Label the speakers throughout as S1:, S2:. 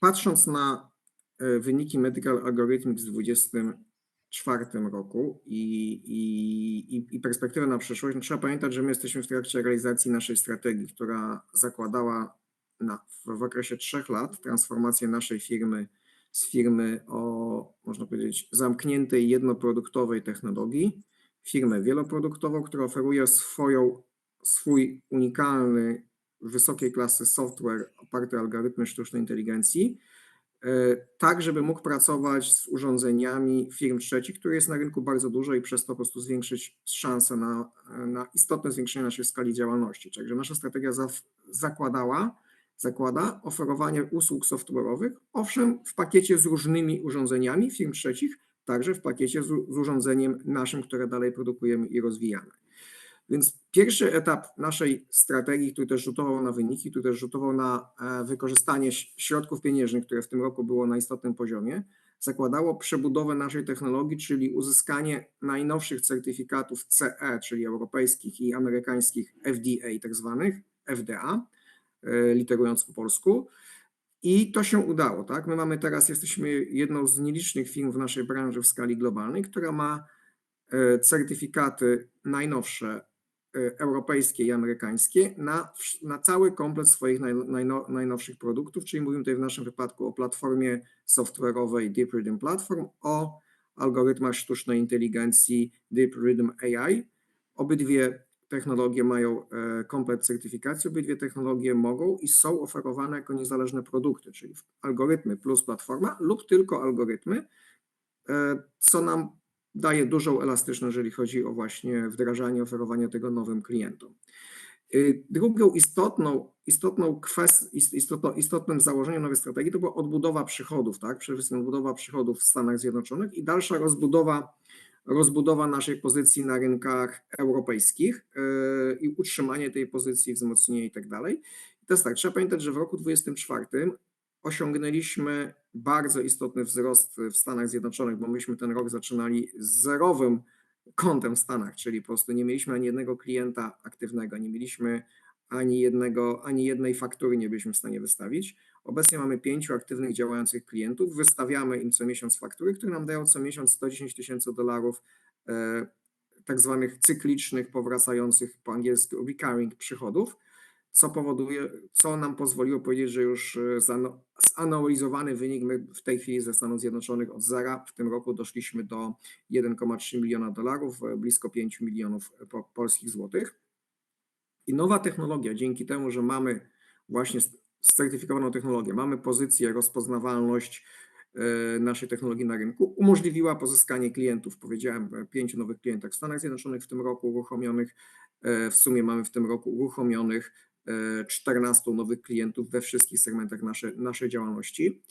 S1: patrząc na e, wyniki Medical Algorithmics w 2024 roku i, i, i- perspektywę na przyszłość, no trzeba pamiętać, że my jesteśmy w trakcie realizacji naszej strategii, która zakładała na, w, w okresie trzech lat transformację naszej firmy z firmy o, można powiedzieć, zamkniętej jednoproduktowej technologii, firmę wieloproduktową, która oferuje swoją, swój unikalny, wysokiej klasy software oparty o algorytmy sztucznej inteligencji, e, tak żeby mógł pracować z urządzeniami firm trzecich, które jest na rynku bardzo dużo i przez to po prostu zwiększyć szanse na, na istotne zwiększenie naszej skali działalności. Także nasza strategia zaf- zakładała, zakłada oferowanie usług software'owych, owszem, w pakiecie z różnymi urządzeniami firm trzecich, także w pakiecie z, z urządzeniem naszym, które dalej produkujemy i rozwijamy. Więc pierwszy etap naszej strategii, który też rzutował na wyniki, który też rzutował na e, wykorzystanie środków pieniężnych, które w tym roku było na istotnym poziomie, zakładało przebudowę naszej technologii, czyli uzyskanie najnowszych certyfikatów CE, czyli europejskich i amerykańskich FDA, tak zwanych FDA, e, literując po polsku. I to się udało, tak? My mamy teraz, jesteśmy jedną z nielicznych firm w naszej branży w skali globalnej, która ma e, certyfikaty najnowsze europejskie i amerykańskie na, na cały komplet swoich naj, najno, najnowszych produktów, czyli mówimy tutaj w naszym wypadku o platformie software'owej Deep Rhythm Platform, o algorytmach sztucznej inteligencji Deep Rhythm AI. Obydwie technologie mają e, komplet certyfikacji, obydwie technologie mogą i są oferowane jako niezależne produkty, czyli algorytmy plus platforma lub tylko algorytmy, e, co nam daje dużą elastyczność, jeżeli chodzi o właśnie wdrażanie, oferowanie tego nowym klientom. Y, Drugą istotną, istotną kwestią, istotną, istotnym założeniem nowej strategii to była odbudowa przychodów, tak? Przede wszystkim odbudowa przychodów w Stanach Zjednoczonych i dalsza rozbudowa, rozbudowa naszej pozycji na rynkach europejskich yy, i utrzymanie tej pozycji, wzmocnienie i tak dalej. To jest tak, trzeba pamiętać, że w roku 2024 osiągnęliśmy bardzo istotny wzrost w Stanach Zjednoczonych, bo myśmy ten rok zaczynali z zerowym kontem w Stanach, czyli po prostu nie mieliśmy ani jednego klienta aktywnego, nie mieliśmy ani jednego, ani jednej faktury nie byliśmy w stanie wystawić. Obecnie mamy pięciu aktywnych działających klientów, wystawiamy im co miesiąc faktury, które nam dają co miesiąc 110 tysięcy dolarów e, tak zwanych cyklicznych, powracających po angielsku recurring przychodów, co powoduje, co nam pozwoliło powiedzieć, że już e, zanalizowany wynik my w tej chwili ze Stanów Zjednoczonych od zera w tym roku doszliśmy do 1,3 miliona dolarów, e, blisko 5 milionów po, polskich złotych. I nowa technologia, dzięki temu, że mamy właśnie certyfikowaną technologię, mamy pozycję, rozpoznawalność e, naszej technologii na rynku, umożliwiła pozyskanie klientów. Powiedziałem, e, pięciu nowych klientach w Stanach Zjednoczonych w tym roku uruchomionych. E, W sumie mamy w tym roku uruchomionych e, 14 nowych klientów we wszystkich segmentach naszej, naszej działalności.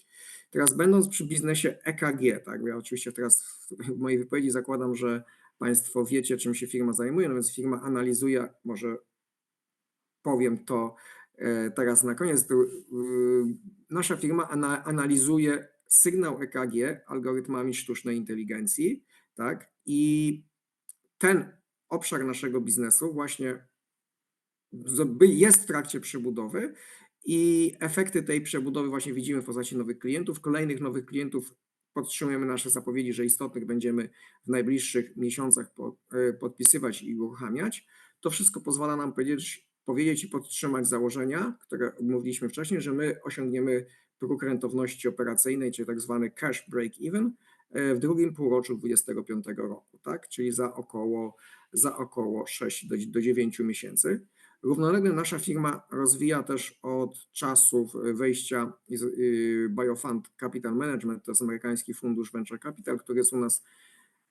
S1: Teraz będąc przy biznesie EKG, tak, ja oczywiście teraz w- mojej wypowiedzi zakładam, że Państwo wiecie, czym się firma zajmuje, no więc firma analizuje, może powiem to e, teraz na koniec. Nasza firma ana- analizuje sygnał EKG algorytmami sztucznej inteligencji, tak? I ten obszar naszego biznesu właśnie jest w trakcie przebudowy i efekty tej przebudowy właśnie widzimy w postaci nowych klientów. Kolejnych nowych klientów podtrzymujemy nasze zapowiedzi, że istotnych będziemy w najbliższych miesiącach e, podpisywać i uruchamiać. To wszystko pozwala nam powiedzieć, powiedzieć i podtrzymać założenia, które mówiliśmy wcześniej, że my osiągniemy próg rentowności operacyjnej, czyli tak zwany cash break-even e, w drugim półroczu 2025 roku, tak? czyli za około, za około 6 do, do 9 miesięcy. Równolegle nasza firma rozwija też od czasów wejścia z- y, Biofund Capital Management, to jest amerykański fundusz Venture Capital, który jest u nas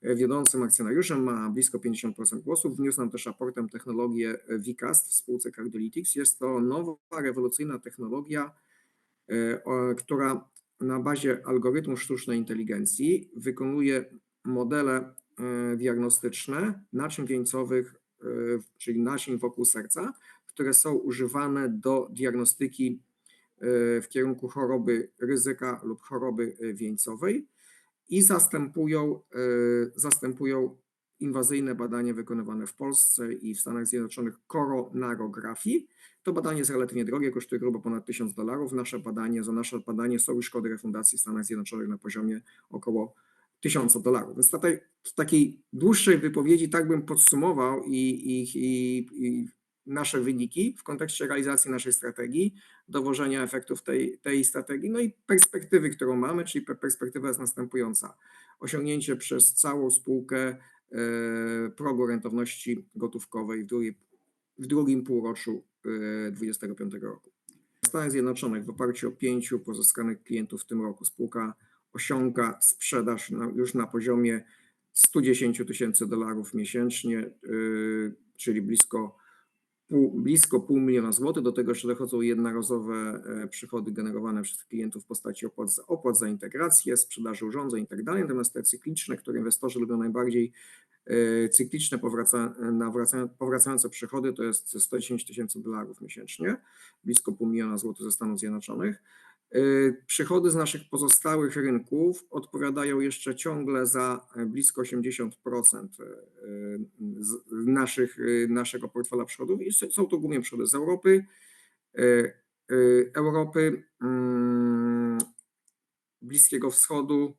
S1: wiodącym akcjonariuszem, ma blisko 50% głosów. Wniósł nam też raportem technologię VCAST w spółce Cardolytics. Jest to nowa, rewolucyjna technologia, która na bazie algorytmu sztucznej inteligencji wykonuje modele diagnostyczne naczyń wieńcowych, czyli naczyń wokół serca, które są używane do diagnostyki e, w kierunku choroby ryzyka lub choroby e, wieńcowej i zastępują, e, zastępują inwazyjne badanie wykonywane w Polsce i w Stanach Zjednoczonych koronarografii. To badanie jest relatywnie drogie, kosztuje grubo ponad 1000 dolarów. Nasze badanie, za nasze badanie są już kody refundacji w Stanach Zjednoczonych na poziomie około 1000 dolarów. Więc tutaj w takiej dłuższej wypowiedzi tak bym podsumował i, i, i, i nasze wyniki w kontekście realizacji naszej strategii, dowożenia efektów tej, tej strategii, no i perspektywy, którą mamy, czyli pe- perspektywa jest następująca. Osiągnięcie przez całą spółkę e, progu rentowności gotówkowej w, drugiej, w drugim półroczu 2025 roku. W Stanach Zjednoczonych w oparciu o pięciu pozyskanych klientów w tym roku spółka osiąga sprzedaż na, już na poziomie 110 tysięcy dolarów miesięcznie, y, czyli blisko pół, blisko pół miliona złotych. Do tego jeszcze dochodzą jednorazowe e, przychody generowane przez klientów w postaci opłat za, opłat za integrację, sprzedaży urządzeń itd. Natomiast te cykliczne, które inwestorzy lubią najbardziej, e, cykliczne powraca, powracające przychody to jest 110 tysięcy dolarów miesięcznie, blisko pół miliona złotych ze Stanów Zjednoczonych. Y, Przychody z naszych pozostałych rynków odpowiadają jeszcze ciągle za e, blisko 80% y, z naszych, naszego portfela przychodów i są to głównie przychody z Europy, Europy, mm, Bliskiego Wschodu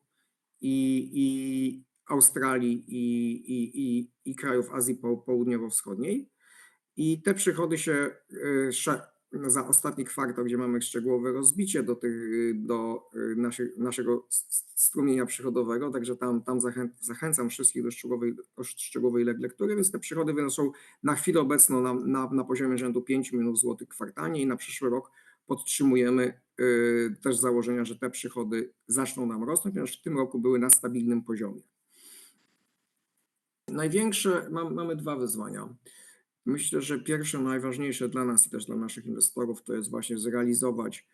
S1: i, i Australii i, i, i, i krajów Azji Po- Południowo-Wschodniej. I te przychody się za ostatni kwartał, gdzie mamy szczegółowe rozbicie do, tych, do y, naszego strumienia przychodowego, także tam, tam zachę, zachęcam wszystkich do szczegółowej, do szczegółowej le- lektury, więc te przychody wynoszą na chwilę obecną na, na, na poziomie rzędu 5 milionów złotych kwartalnie i na przyszły rok podtrzymujemy y, też założenia, że te przychody zaczną nam rosnąć, ponieważ w tym roku były na stabilnym poziomie. Największe, mam, mamy dwa wyzwania. Myślę, że pierwsze, najważniejsze dla nas i też dla naszych inwestorów to jest właśnie zrealizować.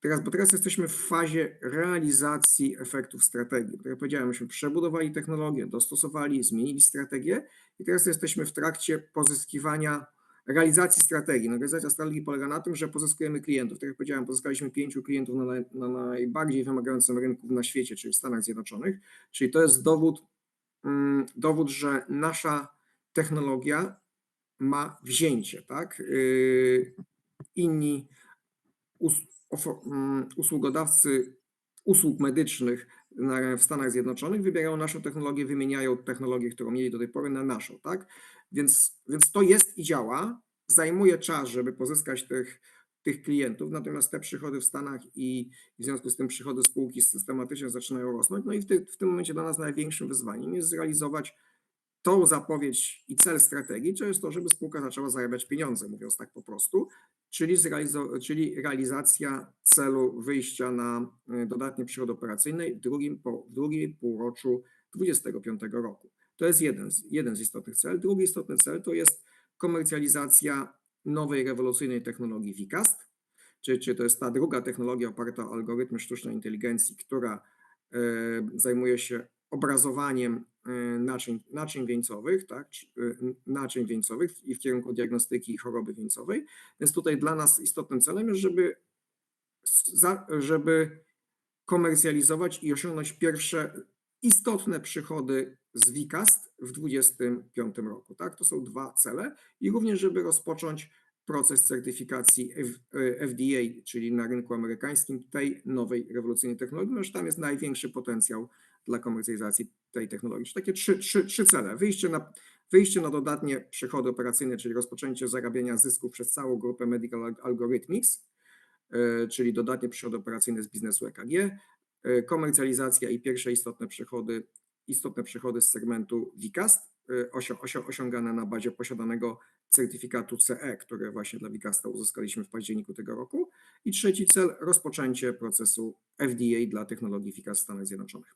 S1: Teraz, bo teraz jesteśmy w fazie realizacji efektów strategii. Tak jak powiedziałem, myśmy przebudowali technologię, dostosowali, zmienili strategię i teraz jesteśmy w trakcie pozyskiwania realizacji strategii. No, realizacja strategii polega na tym, że pozyskujemy klientów. Tak jak powiedziałem, pozyskaliśmy pięciu klientów na, naj, na najbardziej wymagającym rynku na świecie, czyli w Stanach Zjednoczonych. Czyli to jest dowód, mm, dowód, że nasza technologia ma wzięcie, tak? Yy, Inni mm, usługodawcy usług medycznych w Stanach Zjednoczonych wybierają naszą technologię, wymieniają technologię, którą mieli do tej pory na naszą, tak? Więc, więc to jest i działa. Zajmuje czas, żeby pozyskać tych, tych klientów, natomiast te przychody w Stanach i w związku z tym przychody spółki systematycznie zaczynają rosnąć. No i w, ty, w tym momencie dla nas największym wyzwaniem jest zrealizować tą zapowiedź i cel strategii, to jest to, żeby spółka zaczęła zarabiać pieniądze, mówiąc tak po prostu, czyli, czyli realizacja celu wyjścia na y, dodatnie przychody operacyjne w drugim, po, w drugim półroczu 2025 roku. To jest jeden z, jeden z istotnych celów. Drugi istotny cel to jest komercjalizacja nowej, rewolucyjnej technologii WICAST, czyli, czyli to jest ta druga technologia oparta o algorytmy sztucznej inteligencji, która e, zajmuje się obrazowaniem naczyń, naczyń wieńcowych, tak, e, naczyń wieńcowych i w kierunku diagnostyki choroby wieńcowej. Więc tutaj dla nas istotnym celem jest, żeby, żeby komercjalizować i osiągnąć pierwsze istotne przychody z WICAST w 2025 roku. Tak? To są dwa cele i również, żeby rozpocząć proces certyfikacji F- e, FDA, czyli na rynku amerykańskim tej nowej rewolucyjnej technologii, ponieważ tam jest największy potencjał dla komercjalizacji tej technologii. Czyli takie trzy, trzy, trzy cele. Wyjście na, wyjście na dodatnie przychody operacyjne, czyli rozpoczęcie zarabiania zysków przez całą grupę Medical Algorithmics, e, czyli dodatnie przychody operacyjne z biznesu EKG, e, komercjalizacja i pierwsze istotne przychody, istotne przychody z segmentu WICAST, e, osiągane na bazie posiadanego certyfikatu CE, które właśnie dla WICASTA uzyskaliśmy w październiku tego roku. I trzeci cel, rozpoczęcie procesu FDA dla technologii WICAST w Stanach Zjednoczonych.